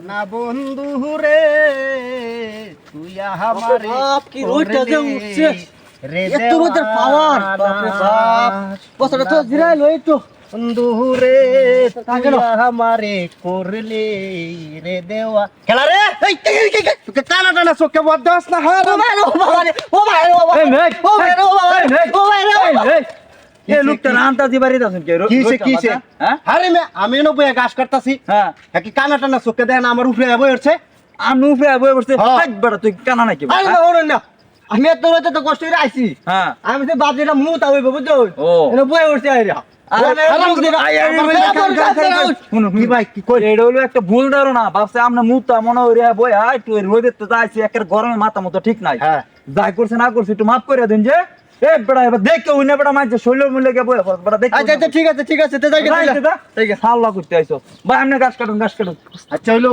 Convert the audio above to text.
না বন্ধু রে তুই আমারে বাপ কি রোডটা যে উঠছে। এত রোদের পাওয়ার। বাপ রে বাপ। বসটা তো জিরাই লই তো বন্ধু রে তুই আমারে করলে রে দেওয়া। খেলা রে! এই এই তুই কানা টানা চোখে বদ দাস না হ্যাঁ ও ভাই ও ভাই ও ভাই ও ভাই ও ভাই ও ভাই ও ভাই এ লোকটা আন্তাজি বাড়িতে আছেন কে? কিসে হ্যাঁ? আরে মে আমি নো বয়ে করতাছি হ্যাঁ।, হ্যাঁ। কি সুকে দেন আমার হচ্ছে আমি হচ্ছে বড় হ্যাঁ। তুই কানা নাকি আরে না। আমি তো রতে তো কষ্ট করে আইছি। হ্যাঁ। আমি তো মুত ও। হচ্ছে মাথা মতো ঠিক নাই। যাই করছে না করছে একটু মাফ করে দিন যে এ বেড়া এবার দেখে ওই না বেড়া মানছে শৈলের মূল্যে গে বই বেড়া দেখে আচ্ছা আচ্ছা ঠিক আছে ঠিক আছে তো যাই ঠিক ঠিক আছে। সাল্লা করতে আইছো। ভাই গাছ কাটুন গাছ কাটুন। আচ্ছা হইল।